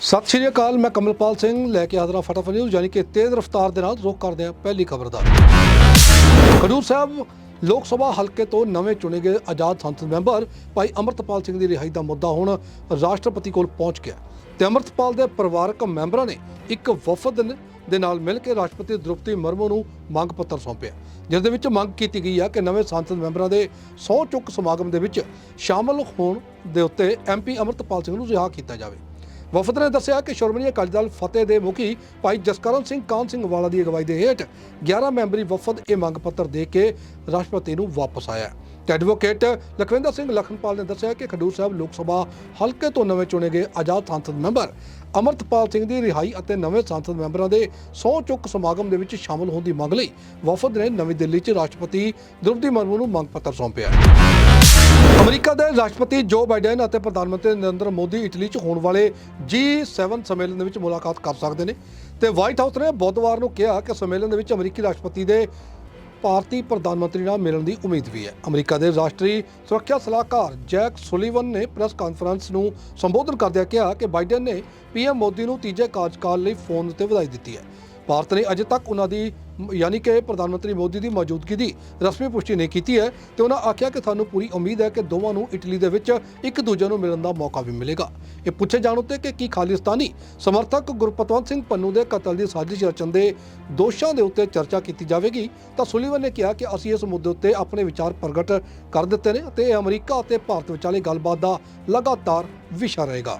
ਸਤਿ ਸ਼੍ਰੀ ਅਕਾਲ, ਮੈਂ ਕਮਲਪਾਲ ਸਿੰਘ ਲੈ ਕੇ ਹਾਜ਼ਰ ਹਾਂ ਫਟਾਫਟ ਨਿਊਜ਼ ਯਾਨੀ ਕਿ ਤੇਜ਼ ਰਫ਼ਤਾਰ ਦੇ ਨਾਲ ਰੁਕ ਕਰਦੇ ਹਾਂ ਪਹਿਲੀ ਖਬਰ ਦਾ। ਖਡੂਰ ਸਾਹਿਬ ਲੋਕ ਸਭਾ ਹਲਕੇ ਤੋਂ ਨਵੇਂ ਚੁਣੇ ਗਏ ਆਜ਼ਾਦ ਸੰਸਦ ਮੈਂਬਰ ਭਾਈ ਅਮਰਤਪਾਲ ਸਿੰਘ ਦੀ ਰਿਹਾਈ ਦਾ ਮੁੱਦਾ ਹੁਣ ਰਾਸ਼ਟਰਪਤੀ ਕੋਲ ਪਹੁੰਚ ਗਿਆ ਤੇ ਅਮਰਤਪਾਲ ਦੇ ਪਰਿਵਾਰਕ ਮੈਂਬਰਾਂ ਨੇ ਇੱਕ ਵਫਦ ਦੇ ਨਾਲ ਮਿਲ ਕੇ ਰਾਸ਼ਟਰਪਤੀ ਦ੍ਰੋਪਦੀ ਮੁਰਮੂ ਨੂੰ ਮੰਗ ਪੱਤਰ ਸੌਂਪਿਆ। ਜਿਸ ਦੇ ਵਿੱਚ ਮੰਗ ਕੀਤੀ ਗਈ ਹੈ ਕਿ ਨਵੇਂ ਸੰਸਦ ਮੈਂਬਰਾਂ ਦੇ ਸਹੁੰ ਚੁੱਕ ਸਮਾਗਮ ਦੇ ਵਿੱਚ ਸ਼ਾਮਲ ਹੋਣ ਦੇ ਉੱਤੇ ਐਮਪੀ ਅਮਰਤਪਾਲ ਸਿੰਘ ਨੂੰ ਰਿਹਾ ਕੀਤਾ ਜਾਵੇ। ਵਫਦ ਨੇ ਦੱਸਿਆ ਕਿ ਸ਼੍ਰੋਮਣੀ ਅਕਾਲੀ ਦਲ ਫਤਿਹ ਦੇ ਮੁਖੀ ਭਾਈ ਜਸਕਰਨ ਸਿੰਘ ਕਾਨ ਸਿੰਘ ਵਾਲਾ ਦੀ ਅਗਵਾਈ ਦੇ ਹੇਠ 11 ਮੈਂਬਰੀ ਵਫਦ ਇਹ ਮੰਗ ਪੱਤਰ ਦੇ ਕੇ ਰਾਸ਼ਟਰਪਤੀ ਨੂੰ ਵਾਪਸ ਆਇਆ ਐਡਵੋਕੇਟ ਲਖਵਿੰਦਰ ਸਿੰਘ ਲਖਨਪਾਲ ਨੇ ਦੱਸਿਆ ਕਿ ਖਡੂਰ ਸਾਹਿਬ ਲੋਕ ਸਭਾ ਹਲਕੇ ਤੋਂ ਨਵੇਂ ਚੁਣੇ ਗਏ ਆਜ਼ਾਦ ਸੰਸਦ ਮੈਂਬਰ ਅਮਰਤਪਾਲ ਸਿੰਘ ਦੀ ਰਿਹਾਈ ਅਤੇ ਨਵੇਂ ਸੰਸਦ ਮੈਂਬਰਾਂ ਦੇ ਸਹੁੰ ਚੁੱਕ ਸਮਾਗਮ ਦੇ ਵਿੱਚ ਸ਼ਾਮਲ ਹੋਣ ਦੀ ਮੰਗ ਲਈ ਵਫਦ ਨੇ ਨਵੀਂ ਦਿੱਲੀ 'ਚ ਰਾਸ਼ਟਰਪਤੀ ਦ੍ਰੋਪਦੀ ਮੁਰਮੂ ਨੂੰ ਮੰਗ ਪੱਤਰ ਸੌਂਪਿਆ। ਅਮਰੀਕਾ ਦੇ ਰਾਸ਼ਟਰਪਤੀ ਜੋ ਬਾਈਡਨ ਅਤੇ ਪ੍ਰਧਾਨ ਮੰਤਰੀ ਨਰਿੰਦਰ ਮੋਦੀ ਇਟਲੀ 'ਚ ਹੋਣ ਵਾਲੇ G7 ਸੰਮੇਲਨ ਦੇ ਵਿੱਚ ਮੁਲਾਕਾਤ ਕਰ ਸਕਦੇ ਨੇ। ਤੇ ਵਾਈਟ ਹਾਊਸ ਨੇ ਬੁੱਧਵਾਰ ਨੂੰ ਕਿਹਾ ਕਿ ਸੰਮੇਲਨ ਦੇ ਵਿੱਚ ਅਮਰੀਕੀ ਰਾਸ਼ਟਰਪਤੀ ਦੇ ਭਾਰਤੀ ਪ੍ਰਧਾਨ ਮੰਤਰੀ ਨਾਲ ਮਿਲਣ ਦੀ ਉਮੀਦ ਵੀ ਹੈ। ਅਮਰੀਕਾ ਦੇ ਰਾਸ਼ਟਰੀ ਸੁਰੱਖਿਆ ਸਲਾਹਕਾਰ ਜੈਕ ਸੁਲੀਵਨ ਨੇ ਪ੍ਰੈਸ ਕਾਨਫਰੰਸ ਨੂੰ ਸੰਬੋਧਨ ਕਰਦਿਆਂ ਕਿਹਾ ਕਿ ਬਾਈਡਨ ਨੇ ਪੀਐਮ ਮੋਦੀ ਨੂੰ ਤੀਜੇ ਕਾਰਜਕਾਲ ਲਈ ਫੋਨ ਉੱਤੇ ਵਧਾਈ ਦਿੱਤੀ ਹੈ। ਭਾਰਤ ਨੇ ਅਜੇ ਤੱਕ ਉਹਨਾਂ ਦੀ ਯਾਨੀ ਕਿ ਪ੍ਰਧਾਨ ਮੰਤਰੀ ਮੋਦੀ ਦੀ ਮੌਜੂਦਗੀ ਦੀ ਰਸਮੀ ਪੁਸ਼ਟੀ ਨਹੀਂ ਕੀਤੀ ਹੈ ਤੇ ਉਹਨਾਂ ਆਖਿਆ ਕਿ ਸਾਨੂੰ ਪੂਰੀ ਉਮੀਦ ਹੈ ਕਿ ਦੋਵਾਂ ਨੂੰ ਇਟਲੀ ਦੇ ਵਿੱਚ ਇੱਕ ਦੂਜੇ ਨੂੰ ਮਿਲਣ ਦਾ ਮੌਕਾ ਵੀ ਮਿਲੇਗਾ। ਇਹ ਪੁੱਛੇ ਜਾਣ ਉੱਤੇ ਕਿ ਕੀ ਖਾਲਿਸਤਾਨੀ ਸਮਰਥਕ ਗੁਰਪਤਵੰਤ ਸਿੰਘ ਪੰਨੂ ਦੇ ਕਤਲ ਦੀ ਸਾਜ਼ਿਸ਼ ਰਚਣ ਦੇ ਦੋਸ਼ਾਂ ਦੇ ਉੱਤੇ ਚਰਚਾ ਕੀਤੀ ਜਾਵੇਗੀ, ਤਾਂ ਸੁਲੀਵਨ ਨੇ ਕਿਹਾ ਕਿ ਅਸੀਂ ਇਸ ਮੁੱਦੇ ਉੱਤੇ ਆਪਣੇ ਵਿਚਾਰ ਪ੍ਰਗਟ ਕਰ ਦਿੱਤੇ ਨੇ ਅਤੇ ਇਹ ਅਮਰੀਕਾ ਅਤੇ ਭਾਰਤ ਵਿਚਾਲੇ ਗੱਲਬਾਤ ਦਾ ਲਗਾਤਾਰ ਵਿਸ਼ਾ ਰਹੇਗਾ।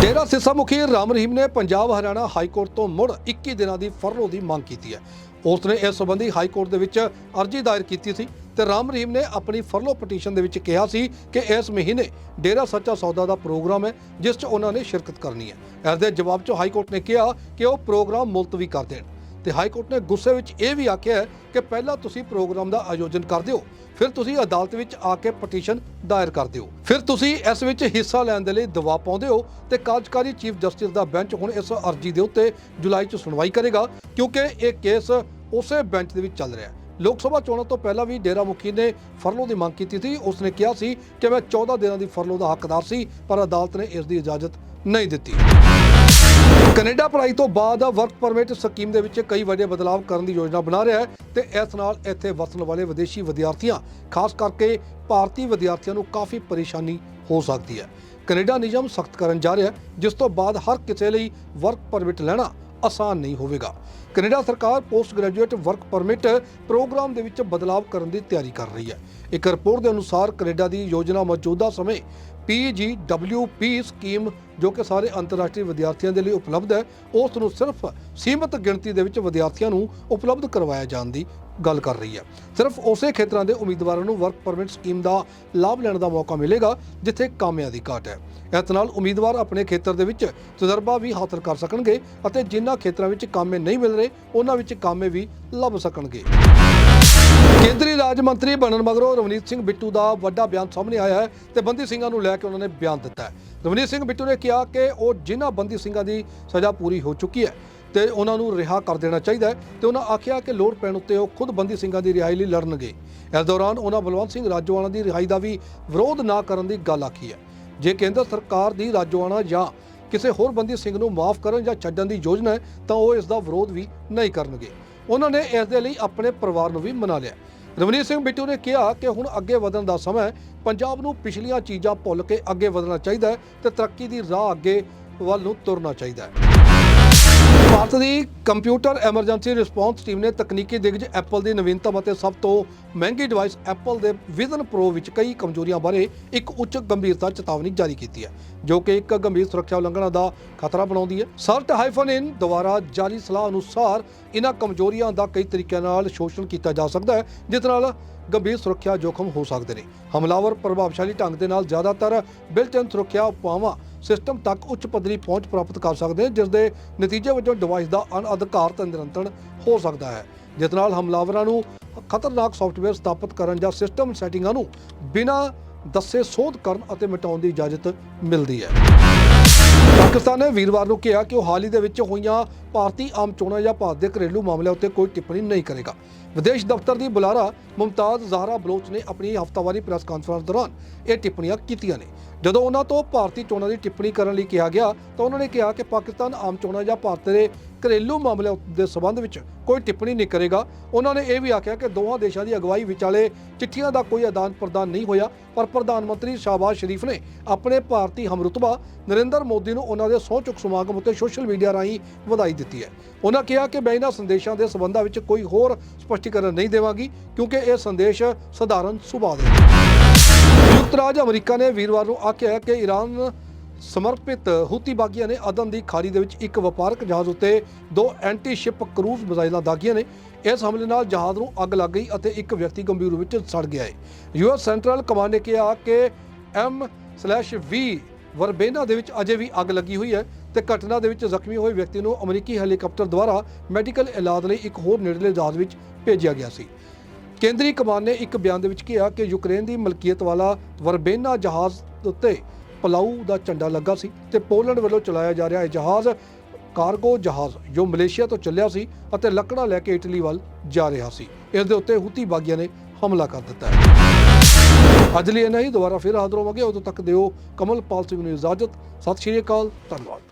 ਡੇਰਾ ਸਿਰਸਾ ਮੁਖੀ ਰਾਮ ਰਹੀਮ ਨੇ ਪੰਜਾਬ ਹਰਿਆਣਾ ਹਾਈ ਕੋਰਟ ਤੋਂ ਮੁੜ 21 ਦਿਨਾਂ ਦੀ ਫਰਲੋ ਦੀ ਮੰਗ ਕੀਤੀ ਹੈ। ਉਸ ਨੇ ਇਸ ਸੰਬੰਧੀ ਹਾਈ ਕੋਰਟ ਦੇ ਵਿੱਚ ਅਰਜ਼ੀ ਦਾਇਰ ਕੀਤੀ ਸੀ ਤੇ ਰਾਮ ਰਹੀਮ ਨੇ ਆਪਣੀ ਫਰਲੋ ਪਟੀਸ਼ਨ ਦੇ ਵਿੱਚ ਕਿਹਾ ਸੀ ਕਿ ਇਸ ਮਹੀਨੇ ਡੇਰਾ ਸੱਚਾ ਸੌਦਾ ਦਾ ਪ੍ਰੋਗਰਾਮ ਹੈ, ਜਿਸ 'ਚ ਉਹਨਾਂ ਨੇ ਸ਼ਿਰਕਤ ਕਰਨੀ ਹੈ। ਇਸ ਦੇ ਜਵਾਬ 'ਚ ਹਾਈ ਕੋਰਟ ਨੇ ਕਿਹਾ ਕਿ ਉਹ ਪ੍ਰੋਗਰਾਮ ਮੁਲਤਵੀ ਕਰ ਦੇਣ। ਤੇ ਹਾਈ ਕੋਰਟ ਨੇ ਗੁੱਸੇ ਵਿੱਚ ਇਹ ਵੀ ਆਖਿਆ ਕਿ ਪਹਿਲਾਂ ਤੁਸੀਂ ਪ੍ਰੋਗਰਾਮ ਦਾ ਆਯੋਜਨ ਕਰਦੇ ਹੋ ਫਿਰ ਤੁਸੀਂ ਅਦਾਲਤ ਵਿੱਚ ਆ ਕੇ ਪਟੀਸ਼ਨ ਦਾਇਰ ਕਰਦੇ ਹੋ ਫਿਰ ਤੁਸੀਂ ਇਸ ਵਿੱਚ ਹਿੱਸਾ ਲੈਣ ਦੇ ਲਈ ਦਬਾਅ ਪਾਉਂਦੇ ਹੋ ਤੇ ਕਾਰਜਕਾਰੀ ਚੀਫ ਜਸਟਿਸ ਦਾ ਬੈਂਚ ਹੁਣ ਇਸ ਅਰਜ਼ੀ ਦੇ ਉੱਤੇ ਜੁਲਾਈ 'ਚ ਸੁਣਵਾਈ ਕਰੇਗਾ, ਕਿਉਂਕਿ ਇਹ ਕੇਸ ਉਸੇ ਬੈਂਚ ਦੇ ਵਿੱਚ ਚੱਲ ਰਿਹਾ ਹੈ। ਲੋਕ ਸਭਾ ਚੋਣਾਂ ਤੋਂ ਪਹਿਲਾਂ ਵੀ ਡੇਰਾ ਮੁਖੀ ਨੇ ਫਰਲੋ ਦੀ ਮੰਗ ਕੀਤੀ ਸੀ। ਉਸ ਨੇ ਕਿਹਾ ਸੀ ਕਿ ਮੈਂ 14 ਦਿਨਾਂ ਦੀ ਫਰਲੋ ਦਾ ਹੱਕਦਾਰ ਸੀ, ਪਰ ਅਦਾਲਤ ਨੇ ਇਸ ਦੀ ਇਜਾਜ਼ਤ ਨਹੀਂ ਦਿੱਤੀ। ਕੈਨੇਡਾ ਪੜ੍ਹਾਈ ਤੋਂ ਬਾਅਦ ਵਰਕ ਪਰਮਿਟ ਸਕੀਮ ਦੇ ਵਿੱਚ ਕਈ ਵੱਡੇ ਬਦਲਾਅ ਕਰਨ ਦੀ ਯੋਜਨਾ ਬਣਾ ਰਿਹਾ ਹੈ ਤੇ ਇਸ ਨਾਲ ਇੱਥੇ ਵਸਣ ਵਾਲੇ ਵਿਦੇਸ਼ੀ ਵਿਦਿਆਰਥੀਆਂ, ਖਾਸ ਕਰਕੇ ਭਾਰਤੀ ਵਿਦਿਆਰਥੀਆਂ ਨੂੰ ਕਾਫੀ ਪਰੇਸ਼ਾਨੀ ਹੋ ਸਕਦੀ ਹੈ। ਕੈਨੇਡਾ ਨਿਯਮ ਸਖਤ ਕਰਨ ਜਾ ਰਿਹਾ ਹੈ, ਜਿਸ ਤੋਂ ਬਾਅਦ ਹਰ ਕਿਸੇ ਲਈ ਵਰਕ ਪਰਮਿਟ ਲੈਣਾ ਆਸਾਨ ਨਹੀਂ ਹੋਵੇਗਾ। ਕੈਨੇਡਾ ਸਰਕਾਰ post graduate work permit program ਦੇ ਵਿੱਚ ਬਦਲਾਅ ਕਰਨ ਦੀ ਤਿਆਰੀ ਕਰ ਰਹੀ ਹੈ। ਇੱਕ ਰਿਪੋਰਟ ਦੇ ਅਨੁਸਾਰ ਕੈਨੇਡਾ ਦੀ ਯੋਜਨਾ ਮੌਜੂਦਾ ਸਮੇਂ PGWP ਸਕੀਮ, ਜੋ ਕਿ ਸਾਰੇ ਅੰਤਰਰਾਸ਼ਟਰੀ ਵਿਦਿਆਰਥੀਆਂ ਦੇ ਲਈ ਉਪਲਬਧ ਹੈ, ਉਸ ਨੂੰ ਸਿਰਫ ਸੀਮਤ ਗਿਣਤੀ ਦੇ ਵਿੱਚ ਵਿਦਿਆਰਥੀਆਂ ਨੂੰ ਉਪਲਬਧ ਕਰਵਾਇਆ ਜਾਣ ਦੀ ਗੱਲ ਕਰ ਰਹੀ ਹੈ। ਸਿਰਫ ਉਸੇ ਖੇਤਰਾਂ ਦੇ ਉਮੀਦਵਾਰਾਂ ਨੂੰ ਵਰਕ ਪਰਮਿਟ ਸਕੀਮ ਦਾ ਲਾਭ ਲੈਣ ਦਾ ਮੌਕਾ ਮਿਲੇਗਾ, ਜਿੱਥੇ ਕਾਮਿਆਂ ਦੀ ਘਾਟ ਹੈ। ਇਸ ਨਾਲ ਉਮੀਦਵਾਰ ਆਪਣੇ ਖੇਤਰ ਦੇ ਵਿੱਚ ਤਜਰਬਾ ਵੀ ਹਾਸਲ ਕਰ ਸਕਣਗੇ ਅਤੇ ਜਿਨ੍ਹਾਂ ਖੇਤਰਾਂ ਵਿੱਚ ਕਾਮੇ ਨਹੀਂ ਮਿਲ ਰਹੇ, ਉਹਨਾਂ ਵਿੱਚ ਕਾਮੇ ਵੀ ਲੱਭ ਸਕਣਗੇ। ਕੇਂਦਰੀ ਰਾਜ ਮੰਤਰੀ ਬਣਨ ਮਗਰੋਂ ਰਵਨੀਤ ਸਿੰਘ ਬਿੱਟੂ ਦਾ ਵੱਡਾ ਬਿਆਨ ਸਾਹਮਣੇ ਆਇਆ ਹੈ ਤੇ ਬੰਦੀ ਸਿੰਘਾਂ ਨੂੰ ਲੈ ਕੇ ਉਹਨਾਂ ਨੇ ਬਿਆਨ ਦਿੱਤਾ ਹੈ। ਰਵਨੀਤ ਸਿੰਘ ਬਿੱਟੂ ਨੇ ਕਿਹਾ ਕਿ ਉਹ ਜਿਨ੍ਹਾਂ ਬੰਦੀ ਸਿੰਘਾਂ ਦੀ ਸਜ਼ਾ ਪੂਰੀ ਹੋ ਚੁੱਕੀ ਹੈ ਤੇ ਉਹਨਾਂ ਨੂੰ ਰਿਹਾ ਕਰ ਦੇਣਾ ਚਾਹੀਦਾ ਹੈ ਤੇ ਉਹਨਾਂ ਆਖਿਆ ਕਿ ਲੋੜ ਪੈਣ ਉੱਤੇ ਉਹ ਖੁਦ ਬੰਦੀ ਸਿੰਘਾਂ ਦੀ ਰਿਹਾਈ ਲਈ ਲੜਨਗੇ। ਇਸ ਦੌਰਾਨ ਉਹਨਾਂ ਬਲਵੰਤ ਸਿੰਘ ਰਾਜੋਆਣਾ ਦੀ ਰਿਹਾਈ ਦਾ ਵੀ ਵਿਰੋਧ ਨਾ ਕਰਨ ਦੀ ਗੱਲ ਆਖੀ ਹੈ। ਜੇ ਕੇਂਦਰ ਸਰਕਾਰ ਦੀ ਰਾਜੋਆਣਾ ਜਾਂ ਕਿਸੇ ਹੋਰ ਬੰਦੀ ਸਿੰਘ ਨੂੰ ਮਾਫ ਕਰਨ ਜਾਂ ਛੱਡਣ ਦੀ ਯੋਜਨਾ ਹੈ, ਤਾਂ ਉਹ ਇਸ ਦਾ ਵਿਰੋਧ ਵੀ ਨਹੀਂ ਕਰਨਗੇ। ਉਹਨਾਂ ਨੇ ਇਸ ਦੇ ਲਈ ਆਪਣੇ ਪਰਿਵਾਰ ਨੂੰ ਵੀ ਮਨਾ ਲਿਆ। ਰਵਨੀਤ ਸਿੰਘ ਬਿੱਟੂ ਨੇ ਕਿਹਾ ਕਿ ਹੁਣ ਅੱਗੇ ਵਧਣ ਦਾ ਸਮਾਂ ਹੈ। ਪੰਜਾਬ ਨੂੰ ਪਿਛਲੀਆਂ ਚੀਜ਼ਾਂ ਭੁੱਲ ਕੇ ਅੱਗੇ ਵਧਣਾ ਚਾਹੀਦਾ ਹੈ ਤੇ ਤਰੱਕੀ ਦੀ ਰਾਹ ਅੱਗੇ ਵੱਲ ਨੂੰ ਤੁਰਨਾ ਚਾਹੀਦਾ ਹੈ। ਭਾਰਤ ਦੀ ਕੰਪਿਊਟਰ ਐਮਰਜੈਂਸੀ ਰਿਸਪੌਂਸ ਟੀਮ ਨੇ ਤਕਨੀਕੀ ਦਿੱਗਜ ਐਪਲ ਦੀ ਨਵੀਨਤਮ ਅਤੇ ਸਭ ਤੋਂ ਮਹਿੰਗੀ ਡਿਵਾਈਸ ਐਪਲ ਦੇ ਵਿਜ਼ਨ ਪ੍ਰੋ ਵਿੱਚ ਕਈ ਕਮਜ਼ੋਰੀਆਂ ਬਾਰੇ ਇੱਕ ਉੱਚ ਗੰਭੀਰਤਾ ਚੇਤਾਵਨੀ ਜਾਰੀ ਕੀਤੀ ਹੈ, ਜੋ ਕਿ ਇੱਕ ਗੰਭੀਰ ਸੁਰੱਖਿਆ ਉਲੰਘਣਾ ਦਾ ਖਤਰਾ ਬਣਾਉਂਦੀ ਹੈ। ਸਰਟ ਹਾਈਫਨ ਇਨ ਦੁਆਰਾ ਜਾਰੀ ਸਲਾਹ ਅਨੁਸਾਰ ਇਹਨਾਂ ਕਮਜ਼ੋਰੀਆਂ ਦਾ ਕਈ ਤਰੀਕਿਆਂ ਨਾਲ ਸ਼ੋਸ਼ਣ ਕੀਤਾ ਜਾ ਸਕਦਾ ਹੈ, ਜਿਸ ਨਾਲ ਗੰਭੀਰ ਸੁਰੱਖਿਆ ਜੋਖਮ ਹੋ ਸਕਦੇ ਨੇ। ਹਮਲਾਵਰ ਪ੍ਰਭਾਵਸ਼ਾਲੀ ਢੰਗ ਦੇ ਨਾਲ ਜ਼ਿਆਦਾਤਰ ਬਿਲਟ-ਇਨ ਸੁਰੱਖਿਆ ਉਪਾਵਾਂ ਸਿਸਟਮ ਤੱਕ ਉੱਚ ਪੱਧਰੀ ਪਹੁੰਚ ਪ੍ਰਾਪਤ ਕਰ ਸਕਦੇ ਜਿਸ ਦੇ ਨਤੀਜੇ ਵਜੋਂ ਡਿਵਾਈਸ ਦਾ ਅਨਅਧਿਕਾਰਤ ਨਿਰੰਤਰਣ ਹੋ ਸਕਦਾ ਹੈ। ਜਿਸ ਨਾਲ ਹਮਲਾਵਰਾਂ ਨੂੰ ਖਤਰਨਾਕ ਸੌਫਟਵੇਅਰ ਸਥਾਪਿਤ ਕਰਨ ਜਾਂ ਸਿਸਟਮ ਸੈਟਿੰਗਾਂ ਨੂੰ ਬਿਨਾਂ ਦੱਸੇ ਸੋਧ ਕਰਨ ਅਤੇ ਮਿਟਾਉਣ ਦੀ ਇਜਾਜ਼ਤ ਮਿਲਦੀ ਹੈ। ਪਾਕਿਸਤਾਨ ਨੇ ਵੀਰਵਾਰ ਨੂੰ ਕਿਹਾ ਕਿ ਉਹ ਹਾਲ ਹੀ ਦੇ ਵਿੱਚ ਹੋਈਆਂ ਭਾਰਤੀ ਆਮ ਚੋਣਾਂ ਜਾਂ ਭਾਰਤ ਦੇ ਘਰੇਲੂ ਮਾਮਲਿਆਂ ਉੱਤੇ ਕੋਈ ਟਿੱਪਣੀ ਨਹੀਂ ਕਰੇਗਾ। ਵਿਦੇਸ਼ ਦਫ਼ਤਰ ਦੀ ਬੁਲਾਰਾ ਮੁਮਤਾਜ਼ ਜ਼ਾਹਰਾ ਬਲੋਚ ਨੇ ਆਪਣੀ ਹਫ਼ਤਾਵਾਰੀ ਪ੍ਰੈਸ ਕਾਨਫਰੰਸ ਦੌਰਾਨ ਇਹ ਟਿੱਪਣੀਆਂ ਕੀਤੀਆਂ ਨੇ। ਜਦੋਂ ਉਹਨਾਂ ਤੋਂ ਭਾਰਤੀ ਚੋਣਾਂ ਦੀ ਟਿੱਪਣੀ ਕਰਨ ਲਈ ਕਿਹਾ ਗਿਆ ਤਾਂ ਉਹਨਾਂ ਨੇ ਕਿਹਾ ਕਿ ਪਾਕਿਸਤਾਨ ਆਮ ਚੋਣਾਂ ਜਾਂ ਭਾਰਤ ਦੇ ਘਰੇਲੂ ਮਾਮਲਿਆਂ ਦੇ ਸਬੰਧ ਵਿੱਚ ਕੋਈ ਟਿੱਪਣੀ ਨਹੀਂ ਕਰੇਗਾ। ਉਹਨਾਂ ਨੇ ਇਹ ਵੀ ਆਖਿਆ ਕਿ ਦੋਹਾਂ ਦੇਸ਼ਾਂ ਦੀ ਅਗਵਾਈ ਵਿਚਾਲੇ ਚਿੱਠੀਆਂ ਦਾ ਕੋਈ ਆਦਾਨ ਪ੍ਰਦਾਨ ਨਹੀਂ ਹੋਇਆ, ਪਰ ਪ੍ਰਧਾਨ ਮੰਤਰੀ ਸ਼ਾਹਬਾਜ਼ ਸ਼ਰੀਫ ਨੇ ਆਪਣੇ ਭਾਰਤੀ ਹਮਰੁਤਬਾ ਨਰਿੰਦਰ ਮੋਦੀ ਨੂੰ ਉਹਨਾਂ ਦੇ ਸਹੁੰ ਚੁੱਕ ਸਮਾਗਮ ਉੱਤੇ ਸੋਸ਼ਲ ਮੀਡੀਆ ਰਾਹੀਂ ਵਧਾਈ ਦਿੱਤੀ ਹੈ। ਉਹਨਾਂ ਕਿਹਾ ਕਿ ਮੈਂ ਇਹਨਾਂ ਸੰਦੇਸ਼ਾਂ ਦੇ ਸਬੰਧਾਂ ਵਿੱਚ ਕੋਈ ਹੋਰ ਸਪਸ਼ਟੀਕਰਨ ਨਹੀਂ ਦੇਵਾਂਗੀ, ਕਿਉਂਕਿ ਇਹ ਸੰਦੇਸ਼ ਸਧਾਰਨ ਸੁਭਾਅ ਦੇ ਸੰਯੁਕਤ ਰਾਜ ਅਮਰੀਕਾ ਨੇ ਵੀਰਵਾਰ ਨੂੰ ਆਖਿਆ ਕਿ ਈਰਾਨ ਸਮਰਪਿਤ ਹੂਤੀ ਬਾਗੀਆਂ ਨੇ ਅਦਨ ਦੀ ਖਾੜੀ ਦੇ ਵਿੱਚ ਇੱਕ ਵਪਾਰਕ ਜਹਾਜ਼ ਉੱਤੇ ਦੋ ਐਂਟੀ ਸ਼ਿਪ ਕਰੂਜ਼ ਮਿਜ਼ਾਈਲਾਂ ਦਾਗੀਆਂ ਨੇ। ਇਸ ਹਮਲੇ ਨਾਲ ਜਹਾਜ਼ ਨੂੰ ਅੱਗ ਲੱਗ ਗਈ ਅਤੇ ਇੱਕ ਵਿਅਕਤੀ ਗੰਭੀਰ ਰੂਪ ਵਿੱਚ ਸੜ ਗਿਆ ਹੈ। ਯੂਐਸ ਸੈਂਟਰਲ ਕਮਾਂਡ ਨੇ ਕਿਹਾ ਕਿ M/V ਵਰਬੇਨਾ ਦੇ ਵਿੱਚ ਅਜੇ ਵੀ ਅੱਗ ਲੱਗੀ ਹੋਈ ਹੈ ਤੇ ਘਟਨਾ ਦੇ ਵਿੱਚ ਜ਼ਖਮੀ ਹੋਏ ਵਿਅਕਤੀ ਨੂੰ ਅਮਰੀਕੀ ਹੈਲੀਕਾਪਟਰ ਦੁਆਰਾ ਮੈਡੀਕਲ ਇਲਾਜ ਲਈ ਇੱਕ ਹੋਰ ਨੇੜਲੇ ਜਹਾਜ਼ ਵਿੱਚ ਭੇਜਿਆ ਗਿਆ ਸੀ। ਕੇਂਦਰੀ ਕਮਾਨ ਨੇ ਇੱਕ ਬਿਆਨ ਦੇ ਵਿੱਚ ਕਿਹਾ ਕਿ ਯੂਕਰੇਨ ਦੀ ਮਲਕੀਅਤ ਵਾਲਾ ਵਰਬੇਨਾ ਜਹਾਜ਼ ਉੱਤੇ ਪਲਾਊ ਦਾ ਝੰਡਾ ਲੱਗਾ ਸੀ ਤੇ ਪੋਲੈਂਡ ਵੱਲੋਂ ਚਲਾਇਆ ਜਾ ਰਿਹਾ ਇਹ ਜਹਾਜ਼ ਕਾਰਗੋ ਜਹਾਜ਼, ਜੋ ਮਲੇਸ਼ੀਆ ਤੋਂ ਚੱਲਿਆ ਸੀ ਅਤੇ ਲੱਕੜਾਂ ਲੈ ਕੇ ਇਟਲੀ ਵੱਲ ਜਾ ਰਿਹਾ ਸੀ। ਇਸ ਦੇ ਉੱਤੇ ਹੂਤੀ ਬਾਗੀਆਂ ਨੇ ਹਮਲਾ ਕਰ ਦਿੱਤਾ ਹੈ। ਅੱਜ ਲਈ ਇਹ ਨਹੀਂ ਦੁਬਾਰਾ ਫਿਰ ਹਾਜ਼ਰ ਹੋਵਾਂਗੇ। ਉਦੋਂ ਤੱਕ ਦਿਓ ਕਮਲਪਾਲ ਸਿੰਘ ਨੂੰ ਇਜਾਜ਼ਤ। ਸਤਿ ਸ਼੍ਰੀ ਅਕਾਲ। ਧੰਨਵਾਦ।